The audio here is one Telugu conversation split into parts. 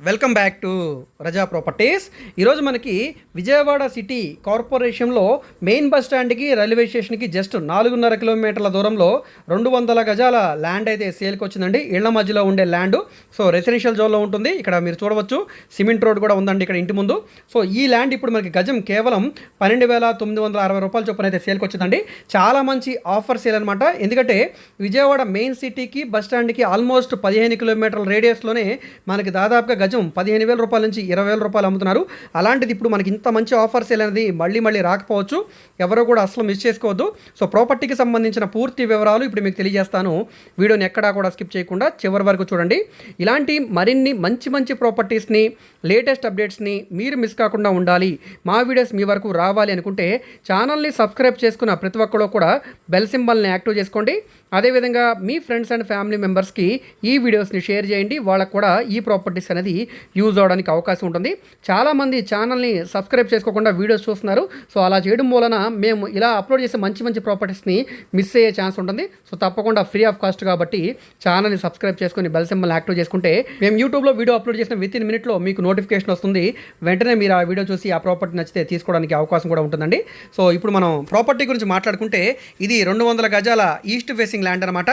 Welcome back to Raza properties ఈరోజు మనకి విజయవాడ సిటీ కార్పొరేషన్లో మెయిన్ బస్ స్టాండ్కి రైల్వే స్టేషన్కి జస్ట్ నాలుగున్నర కిలోమీటర్ల దూరంలో రెండు వందల గజాల ల్యాండ్ అయితే సేల్కి వచ్చిందండి. ఇళ్ళ మధ్యలో ఉండే ల్యాండ్. సో రెసిడెన్షియల్ జోన్లో ఉంటుంది. ఇక్కడ మీరు చూడవచ్చు. సిమెంట్ రోడ్ కూడా ఉందండి ఇక్కడ ఇంటి ముందు. సో ఈ ల్యాండ్ ఇప్పుడు మనకి గజం కేవలం పన్నెండు వేల తొమ్మిది వందల అరవై రూపాయల చొప్పున అయితే సేల్కి వచ్చిందండి. చాలా మంచి ఆఫర్ సేల్ అనమాట ఎందుకంటే విజయవాడ మెయిన్ సిటీకి బస్ స్టాండ్కి ఆల్మోస్ట్ పదిహేను కిలోమీటర్ల రేడియస్లోనే మనకి దాదాపుగా గజం పదిహేను వేల రూపాయల నుంచి ఇరవై వేల రూపాయలు అమ్ముతున్నారు. అలాంటిది ఇప్పుడు మనకి ఇంత మంచి ఆఫర్ సేల్ అనేది మళ్ళీ మళ్ళీ రాకపోవచ్చు. ఎవరో కూడా అసలు మిస్ చేసుకోవద్దు. సో ప్రాపర్టీకి సంబంధించిన పూర్తి వివరాలు ఇప్పుడు మీకు తెలియజేస్తాను. వీడియోని ఎక్కడా కూడా స్కిప్ చేయకుండా చివరి వరకు చూడండి. ఇలాంటి మరిన్ని మంచి మంచి ప్రాపర్టీస్ని లేటెస్ట్ అప్డేట్స్ని మీరు మిస్ కాకుండా ఉండాలి. మా వీడియోస్ మీ వరకు రావాలి అనుకుంటే ఛానల్ని సబ్స్క్రైబ్ చేసుకున్న ప్రతి ఒక్కరు కూడా బెల్ సింబల్ని యాక్టివ్ చేసుకోండి. అదేవిధంగా మీ ఫ్రెండ్స్ అండ్ ఫ్యామిలీ మెంబర్స్కి ఈ వీడియోస్ని షేర్ చేయండి. వాళ్ళకు కూడా ఈ ప్రాపర్టీస్ అనేది యూజ్ అవడానికి అవకాశం ఉంటుంది. చాలామంది ఛానల్ని సబ్స్క్రైబ్ చేసుకోకుండా వీడియోస్ చూస్తున్నారు. సో అలా చేయడం వలన మేము ఇలా అప్లోడ్ చేసే మంచి మంచి ప్రాపర్టీస్ని మిస్ అయ్యే ఛాన్స్ ఉంటుంది. సో తప్పకుండా ఫ్రీ ఆఫ్ కాస్ట్ కాబట్టి ఛానల్ని సబ్స్క్రైబ్ చేసుకొని బెల్ సింబల్ యాక్టివ్ చేసుకుంటే మేము యూట్యూబ్లో వీడియో అప్లోడ్ చేసిన విత్ ఇన్ మినిట్లో మీకు నోటిఫికేషన్ వస్తుంది. వెంటనే మీరు ఆ వీడియో చూసి ఆ ప్రాపర్టీ నచ్చితే తీసుకోవడానికి అవకాశం కూడా ఉంటుందండి. సో ఇప్పుడు మనం ప్రాపర్టీ గురించి మాట్లాడుకుంటే ఇది రెండు వందల గజాల ఈస్ట్ ఫేసింగ్ ల్యాండ్ అనమాట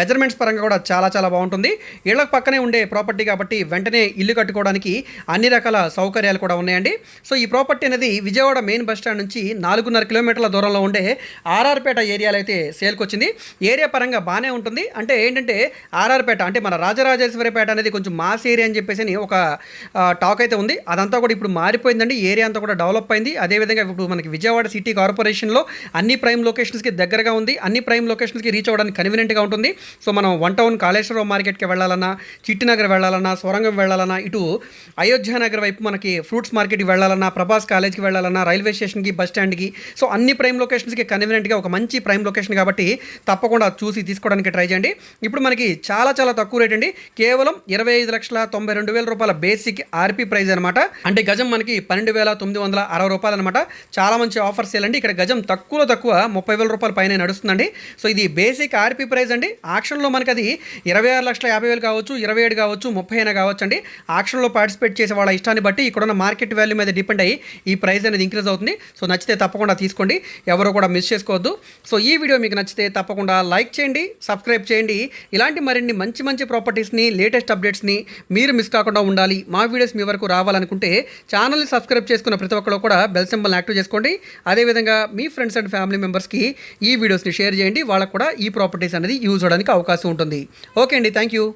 మెజర్మెంట్స్ పరంగా కూడా చాలా చాలా బాగుంటుంది. ఇళ్ళకు పక్కనే ఉండే ప్రాపర్టీ కాబట్టి వెంటనే ఇల్లు కట్టుకోవడానికి అన్ని రకాల సౌకర్యాలు కూడా ఉన్నాయండి. సో ఈ ప్రాపర్టీ అనేది విజయవాడ మెయిన్ బస్ స్టాండ్ నుంచి నాలుగున్నర కిలోమీటర్ల దూరంలో ఉండే ఆర్ఆర్పేట ఏరియాలో అయితే సేల్కి వచ్చింది ఏరియా పరంగా బాగానే ఉంటుంది. అంటే ఏంటంటే ఆర్ఆర్పేట అంటే మన రాజరాజేశ్వరిపేట అనేది కొంచెం మాస్ ఏరియా అని చెప్పేసి అని ఒక టాక్ అయితే ఉంది. అదంతా కూడా ఇప్పుడు మారిపోయిందండి. ఏరియా అంతా కూడా డెవలప్ అయింది. అదేవిధంగా ఇప్పుడు మనకి విజయవాడ సిటీ కార్పొరేషన్లో అన్ని ప్రైమ్ లొకేషన్స్కి దగ్గరగా ఉంది. అన్ని ప్రైమ్ లొకేషన్స్కి రీచ్ అవ్వడానికి కన్వీనియంట్గా ఉంటుంది. సో మనం వన్ టౌన్ కాళేశ్వరం మార్కెట్కి వెళ్ళాలన్నా చిట్టినగర్ వెళ్ళాలన్నా సొరంగం వెళ్ళాలన్నా ఇటు అయోధ్య నగర్ వైపు మనకి ఫ్రూట్స్ మార్కెట్కి వెళ్ళాలన్నా ప్రభాస్ కాలేజ్కి వెళ్ళాలన్నా రైల్వే స్టేషన్కి బస్ స్టాండ్కి సో అన్ని ప్రైమ్ లొకేషన్స్కి కన్వీనియంట్గా ఒక మంచి ప్రైమ్ లొకేషన్ కాబట్టి తప్పకుండా చూసి తీసుకోవడానికి ట్రై చేయండి. ఇప్పుడు మనకి చాలా చాలా తక్కువ రేట్ అండి. కేవలం ఇరవై ఐదు లక్షల తొంభై రెండు వేల రూపాయల బేసిక్ ఆర్పీ ప్రైస్ అనమాట అంటే గజం మనకి పన్నెండు వేల తొమ్మిది వందల అరవై రూపాయలు అనమాట చాలా మంచి ఆఫర్ సేల్ అండి. ఇక్కడ గజం తక్కువలో తక్కువ ముప్పై వేల రూపాయల పైన నడుస్తుందండి. సో ఇది బేసిక్ ఆర్పీ ప్రైస్ అండి. ఆక్షన్లో మనకి అది ఇరవై ఆరు లక్షల యాభై వేలు కావచ్చు ఇరవై ఏడు కావచ్చు ముప్పై అయినా కావచ్చు అండి. ఆక్షన్లో పార్టిసిపేట్ చేసే వాళ్ళ ఇష్టాన్ని బట్టి ఇక్కడున్న మార్కెట్ వాల్యూ మీద డిపెండ్ అయ్యి ఈ ప్రైస్ అనేది ఇంక్రీజ్ అవుతుంది. సో నచ్చితే తప్పకుండా తీసుకోండి. ఎవరు కూడా మిస్ చేసుకోవద్దు. సో ఈ వీడియో మీకు నచ్చితే తప్పకుండా లైక్ చేయండి సబ్స్క్రైబ్ చేయండి. ఇలాంటి మరిన్ని మంచి మంచి ప్రాపర్టీస్ని లేటెస్ట్ అప్డేట్స్ని మీరు మిస్ కాకుండా ఉండాలి. మా వీడియోస్ మీ వరకు రావాలనుకుంటే ఛానల్ని సబ్స్క్రైబ్ చేసుకున్న ప్రతి ఒక్కరు కూడా బెల్ సింబల్ని యాక్టివ్ చేసుకోండి. అదేవిధంగా మీ ఫ్రెండ్స్ అండ్ ఫ్యామిలీ మెంబర్స్కి ఈ వీడియోస్ని షేర్ చేయండి. వాళ్ళకు కూడా ఈ ప్రాపర్టీస్ అనేది యూజ్ అవడానికి అవకాశం ఉంటుంది. ఓకే అండి. Thank you.